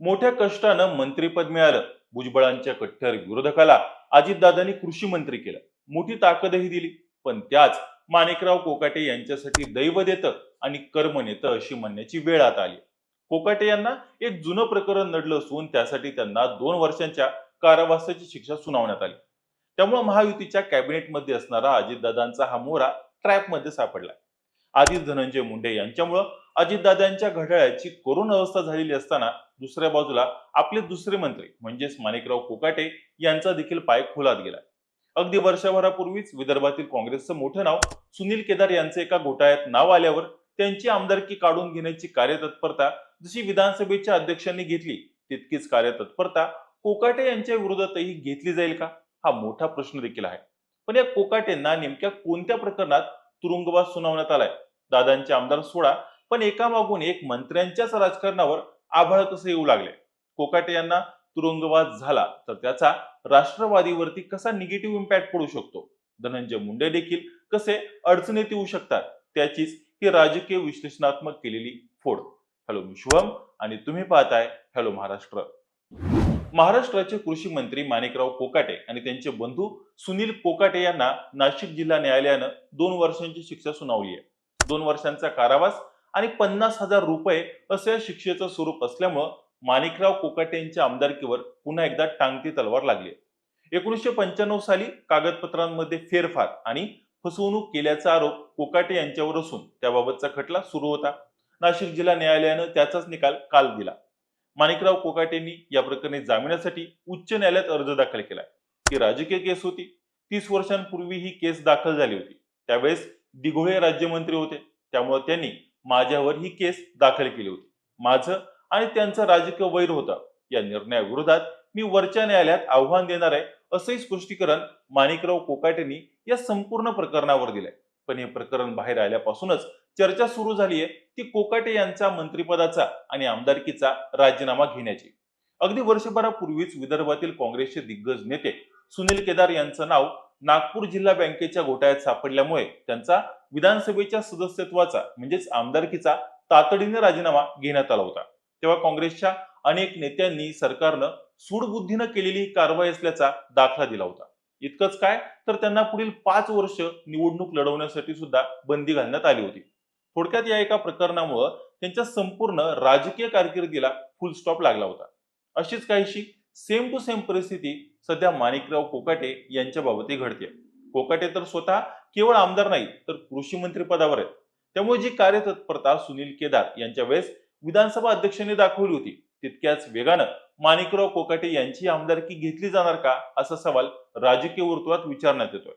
मोठ्या कष्टानं मंत्रीपद मिळालं. भुजबळांच्या कट्टर विरोधकाला अजितदादांनी कृषी मंत्री केलं. मोठी ताकदही दिली. पण त्याच माणिकराव कोकाटे यांच्यासाठी दैव देतं आणि कर्म नेतं अशी म्हणण्याची वेळ आता आली. कोकाटे यांना एक जुनं प्रकरण नडलं असून त्यासाठी त्यांना दोन वर्षांच्या कारावासाची शिक्षा सुनावण्यात आली. त्यामुळे महायुतीच्या कॅबिनेटमध्ये असणारा अजितदादांचा हा मोहरा ट्रॅपमध्ये सापडला. आधीच धनंजय मुंडे यांच्यामुळं अजितदादांच्या घड्याळाची करुण अवस्था झालेली असताना दुसऱ्या बाजूला आपले दुसरे मंत्री म्हणजेच माणिकराव कोकाटे यांचा देखील पाय खोलात गेला. अगदी वर्षभरापूर्वीच विदर्भातील काँग्रेसचं मोठं नाव सुनील केदार यांचे एका घोटाळ्यात नाव आल्यावर त्यांची आमदारकी काढून घेण्याची कार्यतत्परता जशी विधानसभेच्या अध्यक्षांनी घेतली तितकीच कार्यतत्परता कोकाटे यांच्या विरोधातही घेतली जाईल का? हा मोठा प्रश्न देखील आहे. पण या कोकाटेंना नेमक्या कोणत्या प्रकरणात तुरुंगवास सुनावण्यात आलाय? दादांचे आमदार सोडा पण एकामागून एक मंत्र्यांच्याच राजकारणावर आभाळ कसं येऊ लागले? कोकाटे यांना तुरुंगवास झाला तर त्याचा राष्ट्रवादीवरती कसा निगेटिव्ह इम्पॅक्ट पडू शकतो? धनंजय मुंडे देखील कसे अडचणीत येऊ शकतात? त्याचीच ही राजकीय विश्लेषणात्मक केलेली फोड. हॅलो मी शुभम आणि तुम्ही पाहताय हॅलो महाराष्ट्र. महाराष्ट्राचे कृषी मंत्री माणिकराव कोकाटे आणि त्यांचे बंधू सुनील कोकाटे यांना नाशिक जिल्हा न्यायालयानं दोन वर्षांची शिक्षा सुनावली आहे. दोन वर्षांचा कारावास आणि पन्नास हजार रुपये असं या शिक्षेचं स्वरूप असल्यामुळं माणिकराव कोकाटे यांच्या आमदारकीवर पुन्हा एकदा टांगती तलवार लागली एकोणीसशे पंच्याण्णव साली कागदपत्रांमध्ये फेरफार आणि फसवणूक केल्याचा आरोप कोकाटे यांच्यावर असून त्याबाबतचा खटला सुरू होता. नाशिक जिल्हा न्यायालयानं त्याचाच निकाल काल दिला. माणिकराव कोकाटेंनी या प्रकरणी जामिनासाठी उच्च न्यायालयात अर्ज दाखल केला. ही राजकीय केस होती. तीस वर्षांपूर्वी ही केस दाखल झाली होती. त्यावेळेस दिघोळे राज्यमंत्री होते. त्यामुळे त्यांनी माझ्यावर ही केस दाखल केली होती. माझं आणि त्यांचं राजकीय वैर होतं. या निर्णयाविरोधात मी वरच्या न्यायालयात आव्हान देणार आहे असंही स्पष्टीकरण माणिकराव कोकाटेंनी या संपूर्ण प्रकरणावर दिलंय. पण हे प्रकरण बाहेर आल्यापासूनच चर्चा सुरू झाली आहे ती कोकाटे यांचा मंत्रिपदाचा आणि आमदारकीचा राजीनामा घेण्याची. अगदी वर्षभरापूर्वीच विदर्भातील काँग्रेसचे दिग्गज नेते सुनील केदार यांचं नाव नागपूर जिल्हा बँकेच्या घोटाळ्यात सापडल्यामुळे त्यांचा विधानसभेच्या सदस्यत्वाचा म्हणजेच आमदारकीचा तातडीने राजीनामा घेण्यात आला होता. तेव्हा काँग्रेसच्या अनेक नेत्यांनी सरकारनं सूडबुद्धीनं केलेली ही कारवाई असल्याचा दाखला दिला होता. इतकंच काय? तर त्यांना पुढील पाच वर्ष निवडणूक लढवण्यासाठी सुद्धा बंदी घालण्यात आली होती. थोडक्यात या एका प्रकरणामुळं त्यांच्या संपूर्ण राजकीय कारकिर्दीला फुल स्टॉप लागला होता. अशीच काहीशी सेम टू सेम परिस्थिती सध्या माणिकराव कोकाटे यांच्या बाबतही घडते कोकाटे तर स्वतः केवळ आमदार नाही तर कृषी मंत्री पदावर आहेत. त्यामुळे जी कार्यतत्परता सुनील केदार यांच्या वेळेस विधानसभा अध्यक्षांनी दाखवली होती तितक्याच वेगानं माणिकराव कोकाटे यांची आमदारकी घेतली जाणार का असा सवाल राजकीय वर्तुळात विचारण्यात येतोय.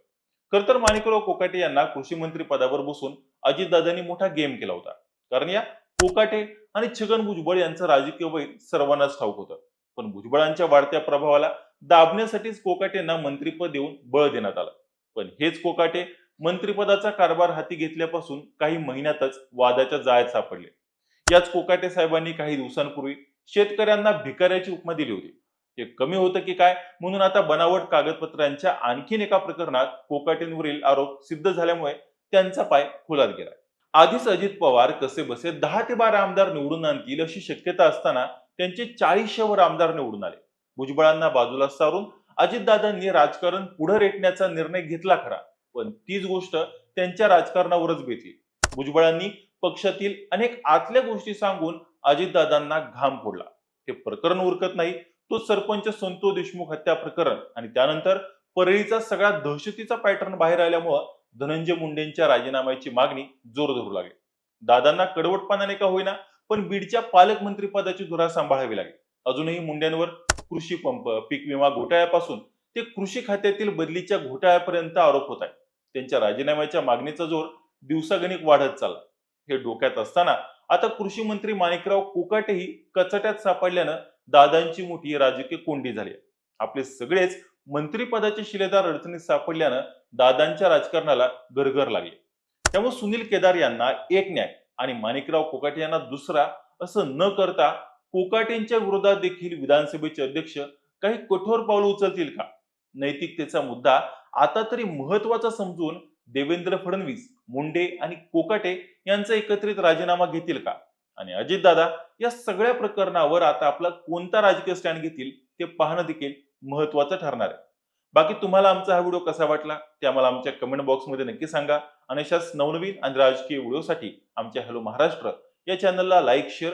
खर तर माणिकराव कोकाटे यांना कृषी मंत्री पदावर बसून अजितदादांनी मोठा गेम केला होता. कारण या कोकाटे आणि छगन भुजबळ यांचं राजकीय वैर सर्वांनाच ठाऊक होतं. पण भुजबळांच्या वाढत्या प्रभावाला दाबण्यासाठीच कोकाटेंना मंत्रीपद देऊन बळ देण्यात आलं. पण हेच कोकाटे मंत्रिपदाचा कारभार हाती घेतल्यापासून काही महिन्यातच वादाच्या जाळ्यात सापडले. याच कोकाटे साहेबांनी काही दिवसांपूर्वी शेतकऱ्यांना भिकाऱ्याची उपमा दिली होती. हे कमी होतं की काय? म्हणून आता बनावट कागदपत्रांच्या आणखीन एका प्रकरणात कोकाटेंवरील आरोप सिद्ध झाल्यामुळे त्यांचा पाय खोलात गेला. आधीच अजित पवार कसे बसे दहा ते बारा आमदार निवडून आणतील अशी शक्यता असताना त्यांचे चाळीसशेवर आमदार निवडून आले. भुजबळांना बाजूला सारून अजितदादांनी राजकारण पुढे रेटण्याचा निर्णय घेतला खरा. पण तीच गोष्ट त्यांच्या राजकारणावरच बेतली भुजबळांनी पक्षातील अनेक आतल्या गोष्टी सांगून अजितदादांना घाम फोडला. हे प्रकरण उरकत नाही तो सरपंच संतोष देशमुख हत्या प्रकरण आणि त्यानंतर परळीचा सगळा दहशतीचा पॅटर्न बाहेर आल्यामुळं धनंजय मुंडेंच्या राजीनाम्याची मागणी जोर धरू लागली. दादांना कडवटपणाने का होईना पण बीडच्या पालकमंत्री पदाची धुरा सांभाळावी लागेल. अजूनही मुंड्यांवर कृषी पंप पीक विमा घोटाळ्यापासून ते कृषी खात्यातील बदलीच्या घोटाळ्यापर्यंत आरोप होत आहे त्यांच्या राजीनाम्याच्या मागणीचा जोर दिवसागणिक वाढत चालला. हे डोक्यात असताना आता कृषी मंत्री माणिकराव कोकाटेही कचट्यात सापडल्यानं दादांची मोठी राजकीय कोंडी झाली आपले सगळेच मंत्रीपदाचे शिलेदार अडचणीत सापडल्यानं दादांच्या राजकारणाला गरगर लागले. त्यामुळे सुनील केदार यांना एक न्याय आणि माणिकराव कोकाटे यांना दुसरा असं न करता कोकाटेंच्या विरोधात देखील विधानसभेचे अध्यक्ष काही कठोर पावलं उचलतील का? नैतिकतेचा मुद्दा आता तरी महत्त्वाचा समजून देवेंद्र फडणवीस मुंडे आणि कोकाटे यांचा एकत्रित राजीनामा घेतील का? आणि अजितदादा या सगळ्या प्रकरणावर आता आपला कोणता राजकीय स्टँड घेतील ते पाहणं देखील महत्वाचं ठरणार आहे. बाकी तुम्हाला आमचा हा व्हिडिओ कसा वाटला ते आम्हाला आमच्या कमेंट बॉक्समध्ये नक्की सांगा. आणि अशाच नवनवीन आणि राजकीय व्हिडिओसाठी आमच्या हॅलो महाराष्ट्र या चॅनलला लाईक शेअर